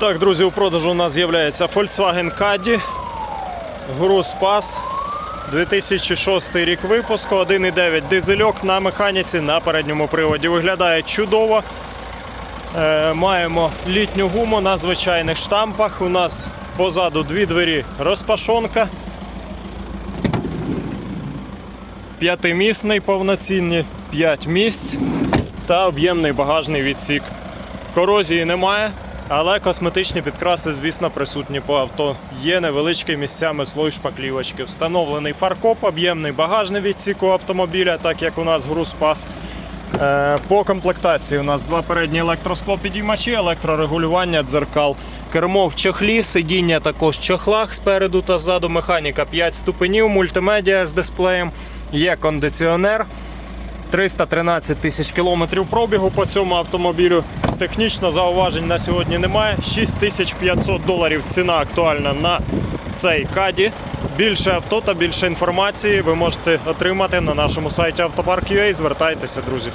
Так, друзі, у продажу у нас з'являється Volkswagen Caddy, Груз Pass, 2006 рік випуску, 1,9 дизельок на механіці на передньому приводі. Виглядає чудово. Е, маємо літню гуму на звичайних штампах. У нас позаду дві двері розпашонка. П'ятимісний повноцінний, 5 місць та об'ємний багажний відсік. Корозії немає, але косметичні підкраси, звісно, присутні по авто. Є невеличкі місцями слой шпаклівочки. Встановлений фаркоп, об'ємний багажний відсік у автомобіля, так як у нас груз пас. Е, По комплектації у нас два передні електросклопідіймачі, електрорегулювання дзеркал. Кермо в чохлі, сидіння також в чохлах спереду та ззаду. Механіка 5 ступенів, мультимедіа з дисплеєм, є кондиціонер. 313 тисяч кілометрів пробігу по цьому автомобілю. Технічно зауважень на сьогодні немає. 6500 доларів ціна актуальна на цей каді. Більше авто та більше інформації ви можете отримати на нашому сайті автопарк.ua. Звертайтеся, друзі.